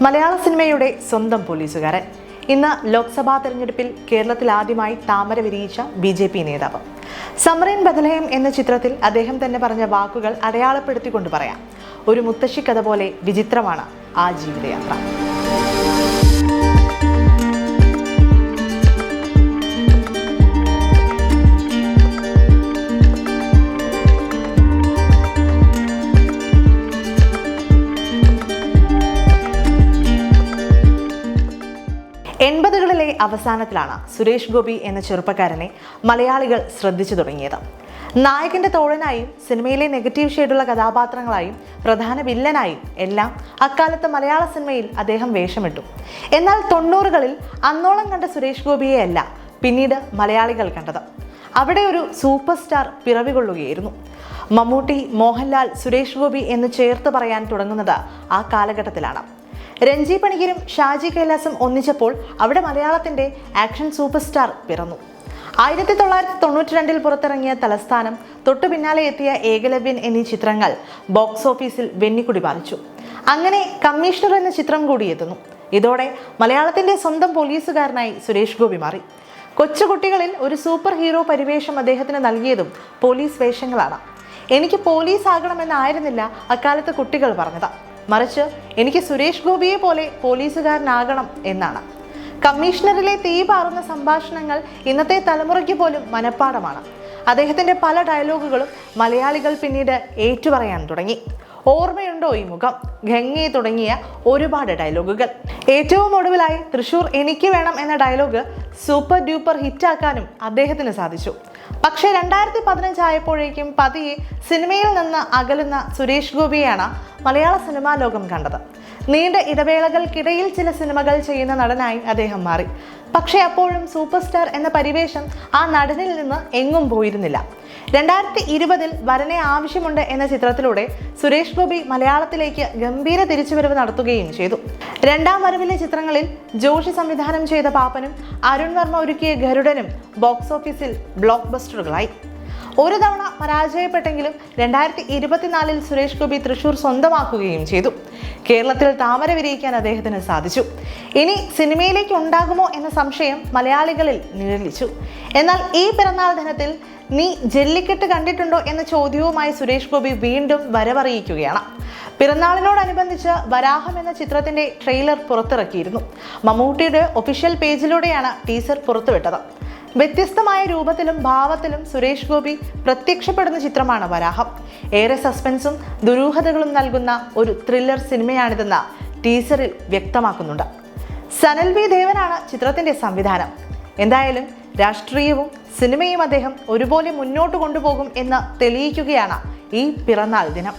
മലയാള സിനിമയുടെ സ്വന്തം പോലീസുകാരൻ. ഇന്ന് ലോക്സഭാ തെരഞ്ഞെടുപ്പിൽ കേരളത്തിൽ ആദ്യമായി താമര വിരിയിച്ച ബി ജെ പി നേതാവ്. സമരൻ ബദലയം എന്ന ചിത്രത്തിൽ അദ്ദേഹം തന്നെ പറഞ്ഞ വാക്കുകൾ അടയാളപ്പെടുത്തിക്കൊണ്ട് പറയാം. ഒരു മുത്തശ്ശിക്കഥ പോലെ വിചിത്രമാണ് ആ ജീവിതയാത്ര. എൺപതുകളിലെ അവസാനത്തിലാണ് സുരേഷ് ഗോപി എന്ന ചെറുപ്പക്കാരനെ മലയാളികൾ ശ്രദ്ധിച്ചു തുടങ്ങിയത്. നായകന്റെ തോഴനായും സിനിമയിലെ നെഗറ്റീവ് ഷെയ്ഡുള്ള കഥാപാത്രങ്ങളായും പ്രധാന വില്ലനായും എല്ലാം അക്കാലത്ത് മലയാള സിനിമയിൽ അദ്ദേഹം വേഷമിട്ടു. എന്നാൽ തൊണ്ണൂറുകളിൽ അന്നോളം കണ്ട സുരേഷ് ഗോപിയെ അല്ല പിന്നീട് മലയാളികൾ കണ്ടത്. അവിടെ ഒരു സൂപ്പർ സ്റ്റാർ പിറവികൊള്ളുകയായിരുന്നു. മമ്മൂട്ടി മോഹൻലാൽ സുരേഷ് ഗോപി എന്ന് ചേർത്ത് പറയാൻ തുടങ്ങുന്നത് ആ കാലഘട്ടത്തിലാണ്. രഞ്ജി പണിക്കരും ഷാജി കൈലാസും ഒന്നിച്ചപ്പോൾ അവിടെ മലയാളത്തിന്റെ ആക്ഷൻ സൂപ്പർ സ്റ്റാർ പിറന്നു. ആയിരത്തി തൊള്ളായിരത്തി തൊണ്ണൂറ്റി രണ്ടിൽ പുറത്തിറങ്ങിയ തലസ്ഥാനം തൊട്ടു പിന്നാലെ എത്തിയ ഏകലവ്യൻ എന്നീ ചിത്രങ്ങൾ ബോക്സ് ഓഫീസിൽ വെന്നിക്കുടി പാലിച്ചു അങ്ങനെ കമ്മീഷണർ എന്ന ചിത്രം കൂടി എത്തുന്നു. ഇതോടെ മലയാളത്തിന്റെ സ്വന്തം പോലീസുകാരനായി സുരേഷ് ഗോപി മാറി. കൊച്ചുകുട്ടികളിൽ ഒരു സൂപ്പർ ഹീറോ പരിവേഷം അദ്ദേഹത്തിന് നൽകിയതും പോലീസ് വേഷങ്ങളാണ്. എനിക്ക് പോലീസ് ആകണമെന്നായിരുന്നില്ല അക്കാലത്ത് കുട്ടികൾ പറഞ്ഞത്. മറിച്ച് എനിക്ക് സുരേഷ് ഗോപിയെ പോലെ പോലീസുകാരനാകണം എന്നാണ്. കമ്മീഷണറിലെ തീ പാറുന്ന സംഭാഷണങ്ങൾ ഇന്നത്തെ തലമുറയ്ക്ക് പോലും മനഃപ്പാടമാണ് അദ്ദേഹത്തിന്റെ പല ഡയലോഗുകളും മലയാളികൾ പിന്നീട് ഏറ്റുപറയാൻ തുടങ്ങി. ഓർമ്മയുണ്ടോ ഈ മുഖം? ഗംഗെ തുടങ്ങിയ ഒരുപാട് ഡയലോഗുകൾ ഏറ്റവും ഒടുവിലായി തൃശൂർ എനിക്ക് വേണം എന്ന ഡയലോഗ് സൂപ്പർ ഡ്യൂപ്പർ ഹിറ്റാക്കാനും അദ്ദേഹത്തിന് സാധിച്ചു. പക്ഷേ രണ്ടായിരത്തി പതിനഞ്ചായപ്പോഴേക്കും പതിയെ സിനിമയിൽ നിന്ന് അകലുന്ന സുരേഷ് ഗോപിയാണ് മലയാള സിനിമാ ലോകം കണ്ടത്. നീണ്ട ഇടവേളകൾക്കിടയിൽ ചില സിനിമകൾ ചെയ്യുന്ന നടനായി അദ്ദേഹം മാറി. പക്ഷേ അപ്പോഴും സൂപ്പർ സ്റ്റാർ എന്ന പരിവേഷം ആ നടനിൽ നിന്ന് എങ്ങും പോയിരുന്നില്ല. രണ്ടായിരത്തി ഇരുപതിൽ വരനെ ആവശ്യമുണ്ട് എന്ന ചിത്രത്തിലൂടെ സുരേഷ് ഗോപി മലയാളത്തിലേക്ക് ഗംഭീര തിരിച്ചുവരവ് നടത്തുകയും ചെയ്തു. രണ്ടാം വരവിലെ ചിത്രങ്ങളിൽ ജോഷി സംവിധാനം ചെയ്ത പാപ്പനും അരുൺ വർമ്മ ഒരുക്കിയ ഗരുഡനും ബോക്സ് ഓഫീസിൽ ബ്ലോക്ക് ബസ്റ്ററുകളായി ഒരു തവണ പരാജയപ്പെട്ടെങ്കിലും രണ്ടായിരത്തി ഇരുപത്തിനാലിൽ സുരേഷ് ഗോപി തൃശൂർ സ്വന്തമാക്കുകയും ചെയ്തു. കേരളത്തിൽ താമര വിരിയിക്കാൻ അദ്ദേഹത്തിന് സാധിച്ചു. ഇനി സിനിമയിലേക്ക് ഉണ്ടാകുമോ എന്ന സംശയം മലയാളികളിൽ നിഴലിച്ചു. എന്നാൽ ഈ പിറന്നാൾ ദിനത്തിൽ നീ ജല്ലിക്കെട്ട് കണ്ടിട്ടുണ്ടോ എന്ന ചോദ്യവുമായി സുരേഷ് ഗോപി വീണ്ടും വരവറിയിക്കുകയാണ്. പിറന്നാളിനോടനുബന്ധിച്ച് വരാഹം എന്ന ചിത്രത്തിന്റെ ട്രെയിലർ പുറത്തിറക്കിയിരുന്നു. മമ്മൂട്ടിയുടെ ഒഫീഷ്യൽ പേജിലൂടെയാണ് ടീസർ പുറത്തുവിട്ടത്. വ്യത്യസ്തമായ രൂപത്തിലും ഭാവത്തിലും സുരേഷ് ഗോപി പ്രത്യക്ഷപ്പെടുന്ന ചിത്രമാണ് വരാഹം. ഏറെ സസ്പെൻസും ദുരൂഹതകളും നൽകുന്ന ഒരു ത്രില്ലർ സിനിമയാണിതെന്ന് ടീസറിൽ വ്യക്തമാക്കുന്നുണ്ട്. സനൽ വി ദേവനാണ് ചിത്രത്തിന്റെ സംവിധാനം. എന്തായാലും രാഷ്ട്രീയവും സിനിമയും അദ്ദേഹം ഒരുപോലെ മുന്നോട്ട് കൊണ്ടുപോകും എന്ന് തെളിയിക്കുകയാണ് ഈ പിറന്നാൾ ദിനം.